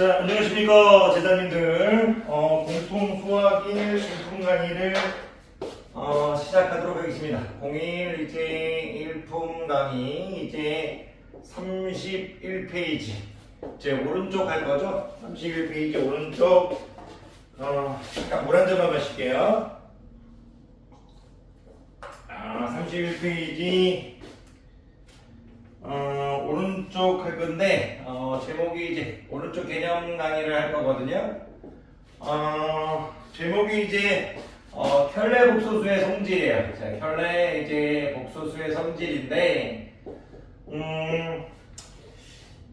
자, 안녕하십니까, 제자님들. 어, 공통 수학 1 일품 강의를 어, 시작하도록 하겠습니다. 01 이제 일품 강의 이제 31페이지. 제 오른쪽 할 거죠? 31페이지 오른쪽. 어, 잠깐 물한 잔만 마실게요. 아, 31페이지. 어, 오른쪽 할 건데 어, 제목이 이제 오른쪽 개념 강의를 할 거거든요. 어, 제목이 이제 어, 켤레 복소수의 성질이에요. 자, 켤레 이제 복소수의 성질인데 음,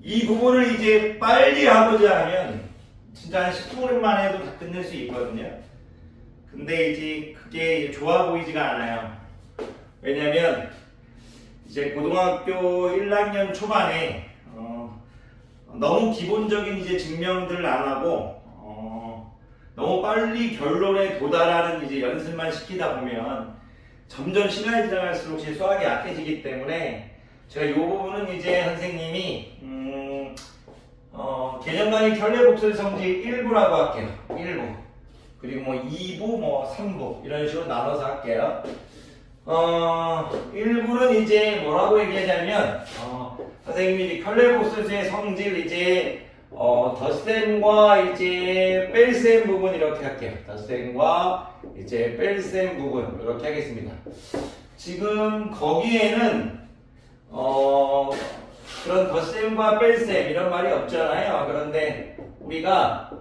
이 부분을 이제 빨리 하고자 하면 진짜 한 10분만 해도 다 끝낼 수 있거든요. 근데 이제 그게 좋아 보이지가 않아요. 왜냐면 이제 고등학교 1학년 초반에 어, 너무 기본적인 이제 증명들을 안 하고 어, 너무 빨리 결론에 도달하는 이제 연습만 시키다 보면 점점 시간이 지나갈수록 제 수학이 약해지기 때문에 제가 이 부분은 이제 선생님이 음, 어, 개념 강의 결례복술 성질 1부라고 할게요. 1부. 그리고 뭐 2부, 뭐 3부 이런 식으로 나눠서 할게요. 어, 1부는 이제 뭐라고 얘기하냐면, 어, 선생님이 컬레복수의 성질 이제, 어, 덧셈과 이제 뺄셈 부분 이렇게 할게요. 덧셈과 이제 뺄셈 부분 이렇게 하겠습니다. 지금 거기에는, 어, 그런 덧셈과 뺄셈 이런 말이 없잖아요. 그런데 우리가,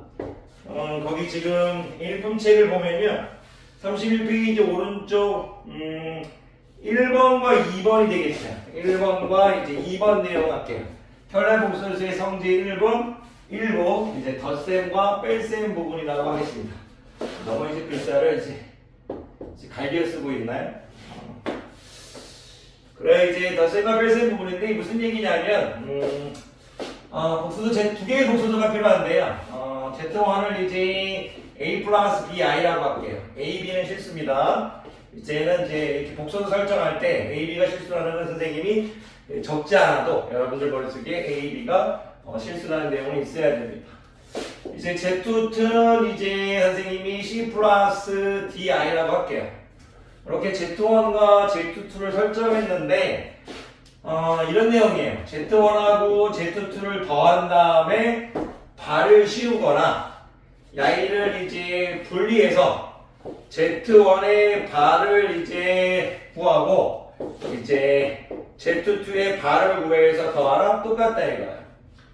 어, 거기 지금 일품책을 보면요. 31페이지 오른쪽 음, 1번과 2번이 되겠죠. 1번과 이제 2번 내용 할게요. 혈례복소수의 성질 1번, 1부 이제 덧셈과 뺄셈 부분이라고 하겠습니다. 이제 글자를 이제, 이제 갈겨 쓰고 있나요? 어. 그래 이제 덧셈과 뺄셈 부분인데 무슨 얘기냐면 음, 어, 복수도 제 두 개의 복수도가 필요한데요. 어, Z1을 이제 A 플러스 BI라고 할게요. A, B는 실수입니다. 이제는 이제 이렇게 복수도 설정할 때 A, B가 실수라는 건 선생님이 적지 않아도 여러분들 머릿속에 A, B가 어, 실수라는 내용이 있어야 됩니다. 이제 Z2는 이제 선생님이 C 플러스 DI라고 할게요. 이렇게 Z1과 Z2를 설정했는데 어, 이런 내용이에요. Z1하고 Z2를 더한 다음에 발을 씌우거나 야이를 이제 분리해서 Z1의 발을 이제 구하고 이제 Z2의 발을 구해서 더하라 똑같다 이거야.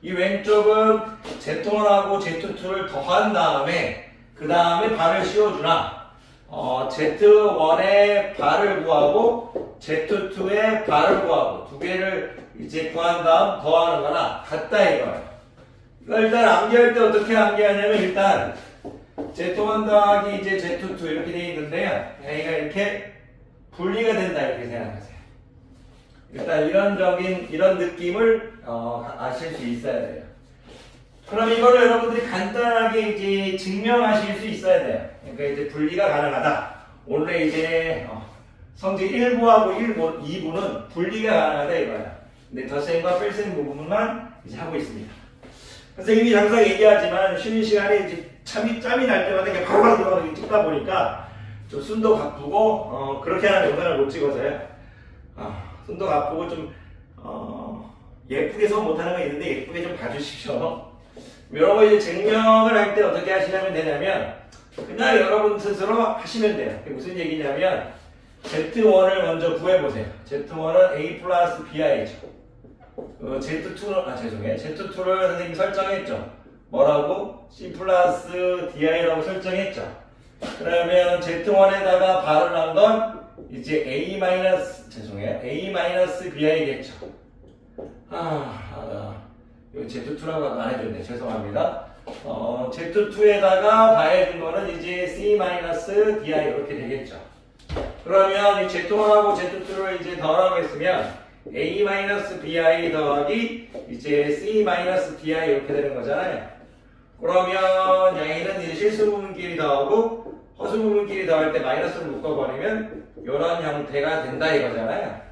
이 왼쪽은 Z1하고 Z2를 더한 다음에 그 다음에 발을 씌워주나 어, Z1의 발을 구하고 Z2의 발을 구하고 두 개를 이제 구한 다음 더하는 거나 같다 이거야. 이거 일단 암기할 때 어떻게 암기하냐면 일단 Z1 더하기 이제 Z2 이렇게 되어 있는데요. 얘가 이렇게 분리가 된다 이렇게 생각하세요. 일단 이런 적인 이런 느낌을 어, 아실 수 있어야 돼요. 그럼 이거를 여러분들이 간단하게 이제 증명하실 수 있어야 돼요. 그러니까 이제 분리가 가능하다. 원래 이제 어, 성질 1부하고 1부, 2부는 분리가 가능하다 이거야. 근데 덧셈과 뺄셈 부분만 이제 하고 있습니다. 선생님이 항상 얘기하지만 쉬는 시간에 이제 참이 짬이 날 때마다 이렇게 바로바로 들어가서 찍다 보니까 좀 숨도 가쁘고 어, 그렇게 하는 영상을 못 찍어서요. 아, 숨도 가쁘고 좀 어, 예쁘게 선 못하는 거 있는데 예쁘게 좀 봐주십시오. 거 이제 증명을 할 때 어떻게 하시면 되냐면 그냥 여러분 스스로 하시면 돼요. 무슨 얘기냐면 Z1을 먼저 구해보세요. Z1은 A 플러스 BI죠. 어, Z2는 아 죄송해요. Z2를 선생님이 설정했죠. 뭐라고? C 플러스 DI라고 설정했죠. 그러면 Z1에다가 발을 한건 이제 A 마이너스 죄송해요. A 마이너스 BI겠죠. 아, 아 이거 Z2라고 안 해줬네. 죄송합니다. 어, Z2에다가 가해준 거는 이제 C 마이너스 DI 이렇게 되겠죠. 그러면 이 Z1하고 Z2를 이제 더하고 했으면 A-BI 더하기 이제 C-DI 이렇게 되는 거잖아요. 그러면 양이는 이제 실수 부분끼리 더하고 허수 부분끼리 더할 때 마이너스를 묶어버리면 이런 형태가 된다 이거잖아요.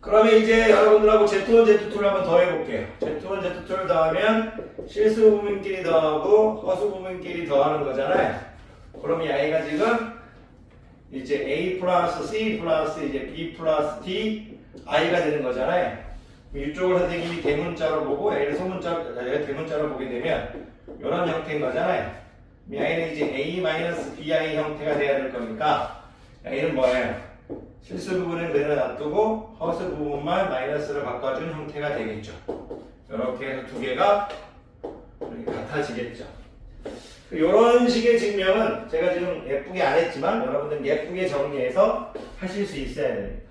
그러면 이제 여러분들하고 Z1, Z2를 한번 더 해볼게요. Z1, Z2를 더하면 실수 부분끼리 더하고 허수 부분끼리 더하는 거잖아요. 그럼 이 아이가 지금 이제 A 플러스 C 플러스 이제 B 플러스 D I가 되는 거잖아요. 이쪽을 선생님이 대문자로 보고 A를 소문자, 에, 대문자로 보게 되면 이런 형태인 거잖아요. 이 I는 이제 A-BI 형태가 돼야 될 거니까 A는 뭐예요? 실수 부분은 그대로 놔두고 허수 부분만 마이너스로 바꿔준 형태가 되겠죠. 이렇게 해서 두 개가 같아지겠죠. 이런 식의 증명은 제가 지금 예쁘게 안 했지만 여러분들 예쁘게 정리해서 하실 수 있어야 됩니다.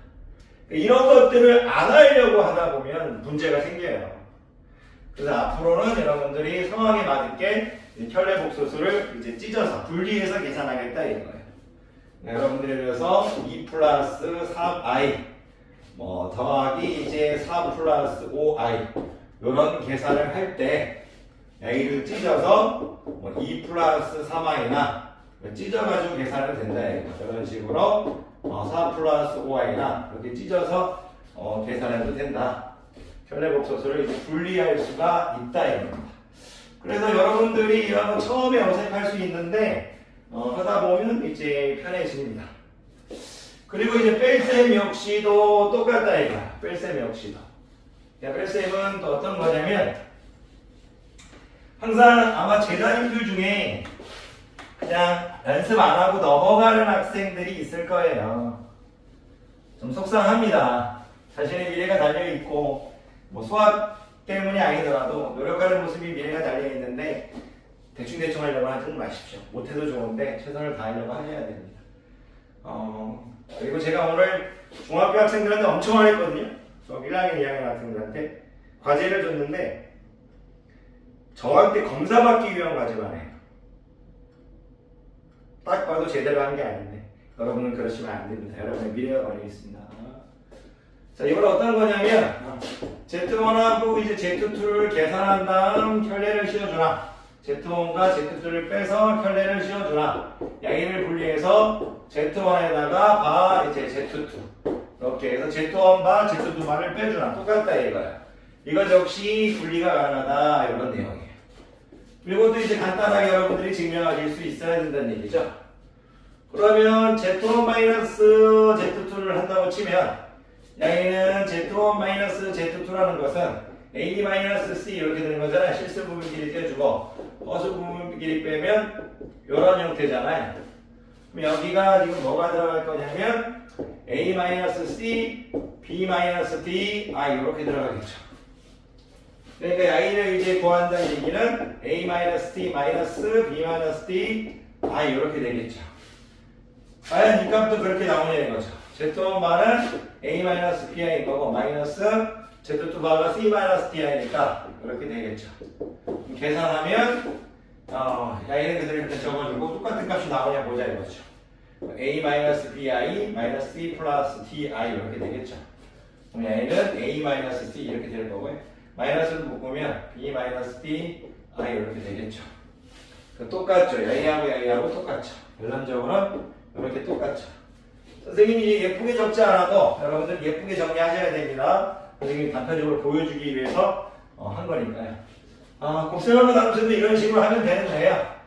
이런 것들을 안 하려고 하다 보면 문제가 생겨요. 그래서 앞으로는 여러분들이 상황에 맞게 이 혈례복소수를 이제 찢어서 분리해서 계산하겠다 이거예요. 네, 여러분들이 그래서 2 플러스 3i 뭐 더하기 이제 4 플러스 5i 이런 계산을 할때 a를 찢어서 뭐2 플러스 3i나 찢어가지고 계산을 된다 이거 이런 식으로 어, 4 플러스 5i나 이렇게 찢어서 어, 계산해도 된다. 혈례복소수를 이제 분리할 수가 있다 이겁니다. 그래서 여러분들이 이런 거 처음에 어색할 수 있는데 어, 하다 보면 이제 편해집니다. 그리고 이제 뺄셈 역시도 똑같다 이거야. 뺄셈 역시도. 야, 뺄셈은 또 어떤 거냐면 항상 아마 제자님들 중에 그냥 연습 안 하고 넘어가는 학생들이 있을 거예요. 좀 속상합니다. 자신의 미래가 달려 있고 뭐 수학 때문이 아니더라도 노력하는 모습이 미래가 달려 있는데 대충 대충 하려고 하지 마십시오. 못해도 좋은데 최선을 다하려고 하셔야 됩니다. 어, 그리고 제가 오늘 중학교 학생들한테 엄청 화냈거든요. 수학 1학년, 2학년 학생들한테 과제를 줬는데 저한테 검사 받기 위한 과제만 해요. 딱 봐도 제대로 한 게 아닌데 여러분은 그러시면 안 됩니다. 여러분의 미래가 걸려 있습니다. 자, 이건 어떤 거냐면 Z1하고 이제 Z2를 계산한 다음 혈례를 씌워주나 Z1과 Z2를 빼서 혈례를 씌워주나 양의를 분리해서 Z1에다가 바 이제 Z2 이렇게 해서 Z1 바 Z2 바를 빼주나 똑같다 이거야. 이것 역시 분리가 가능하다 이런 내용이에요. 또 이제 간단하게 여러분들이 증명하실 수 있어야 된다는 얘기죠. 그러면 Z1 Z2를 한다고 치면 양에는 Z1 Z2라는 것은 A C 이렇게 되는 거잖아요. 실수 부분끼리 떼주고 허수 부분끼리 빼면 이런 형태잖아요. 그럼 여기가 지금 뭐가 들어갈 거냐면 A C, B D, I 이렇게 들어가겠죠. 그러니까 I를 이제 구한다는 얘기는 A T B D, I 이렇게 되겠죠. 과연 이 값도 그렇게 나오냐는 거죠. Z1바는 A-PI인 거고 마이너스 Z2바가 C-DI니까 그렇게 되겠죠. 계산하면 어, 야이는 그대로 일단 적어주고 똑같은 값이 나오냐 보자 이거죠. A-BI 마이너스 C 플러스 DI 이렇게 되겠죠. 그럼 야이는 A-C 이렇게 될 거고요. 마이너스를 묶으면 B 마이너스 D I 이렇게 되겠죠. 그 똑같죠. 야이하고 야이하고 똑같죠. 결론적으로 이렇게 똑같죠. 선생님이 예쁘게 적지 않아도 여러분들 예쁘게 정리하셔야 됩니다. 선생님이 단편적으로 보여주기 위해서 어, 한 거니까요. 아, 곱셈하고 나눗셈도 이런 식으로 하면 되는 거예요.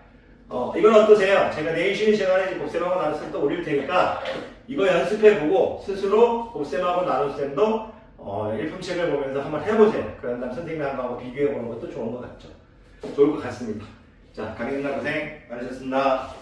어, 이건 어떠세요? 제가 내일 쉬는 시간에 곱셈하고 나눗셈도 올릴 테니까 이거 연습해보고 스스로 곱셈하고 나눗셈도 어, 일품책을 보면서 한번 해보세요. 그런 다음 선생님이 한 거하고 비교해보는 것도 좋은 것 같죠. 좋을 것 같습니다. 자, 강의나 고생 많으셨습니다.